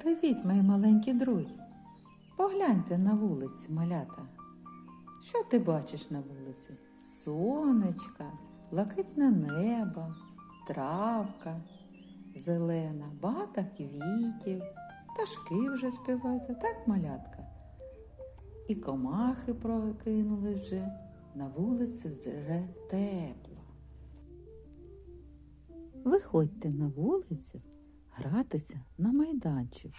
Привіт, мої маленькі друзі. Погляньте на вулиці, малята. Що ти бачиш на вулиці? Сонечка, блакитне небо, травка зелена, багато квітів, пташки вже співаються, так, малятка? І комахи прокинули вже, на вулиці вже тепло. Виходьте на вулицю гратися на майданчику.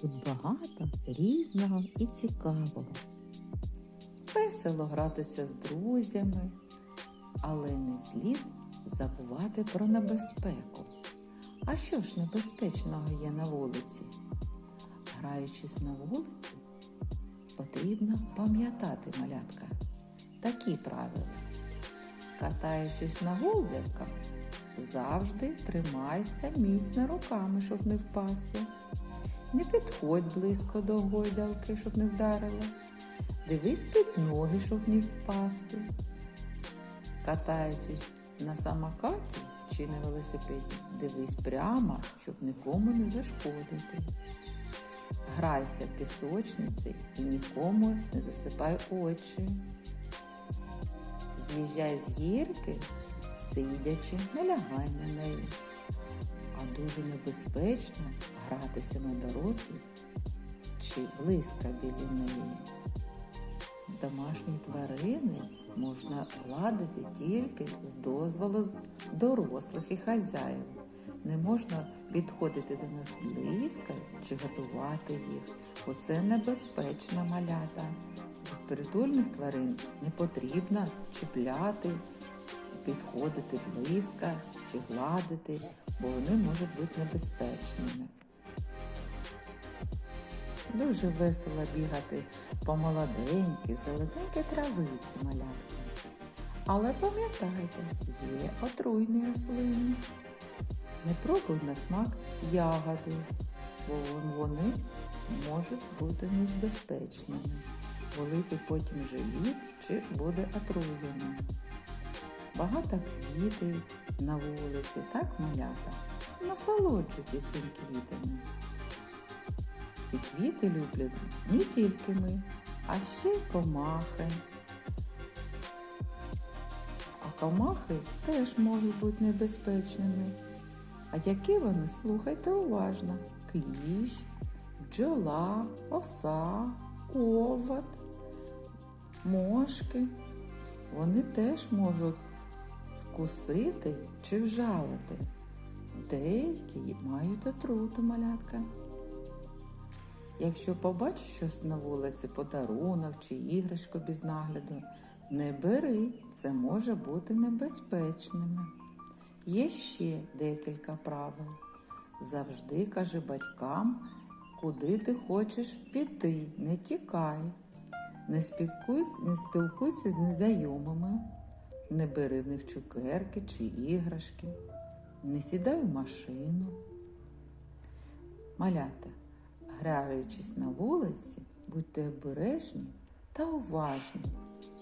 Тут багато різного і цікавого. Весело гратися з друзями, але не слід забувати про небезпеку. А що ж небезпечного є на вулиці? Граючись на вулиці, потрібно пам'ятати малятка такі правила. Катаючись на голдерках, завжди тримайся міцно руками, щоб не впасти. Не підходь близько до гойдалки, щоб не вдарила. Дивись під ноги, щоб не впасти. Катаючись на самокаті чи на велосипеді, дивись прямо, щоб нікому не зашкодити. Грайся в пісочниці і нікому не засипай очі. З'їжджай з гірки, сидячи, не лягай на неї. А дуже небезпечно гратися на дорозі чи близько біля неї. Домашні тварини можна гладити тільки з дозволу дорослих і хазяїв. Не можна підходити до них близько чи готувати їх, бо це небезпечна малята. Безпритульних тварин не потрібно чіпляти, підходити близько чи гладити, бо вони можуть бути небезпечними. Дуже весело бігати по молоденькій, зелененькій травиці малятки. Але пам'ятайте, є отруйні рослини. Не пробуй на смак ягоди, бо вони можуть бути небезпечними. Болити потім живіт чи буде отруєно. Багато квітів на вулиці, так малята. Насолоджуйтесь цим квітами. Ці квіти люблять не тільки ми, а ще й комахи. А комахи теж можуть бути небезпечними. А які вони, слухайте уважно. Кліщ, бджола, оса, овод, мошки. Вони теж можуть вкусити чи вжалити. Деякі мають отруту малятка. Якщо побачиш щось на вулиці, подарунок чи іграшку без нагляду, не бери, це може бути небезпечними. Є ще декілька правил. Завжди кажи батькам, куди ти хочеш піти, не тікай. Не спілкуйся, не спілкуйся з незнайомими, не бери в них цукерки чи іграшки, не сідай у машину. Малята, граючись на вулиці, будьте обережні та уважні,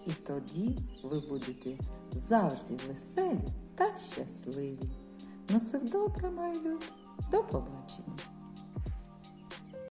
і тоді ви будете завжди веселі та щасливі. На все добре, люди. До побачення!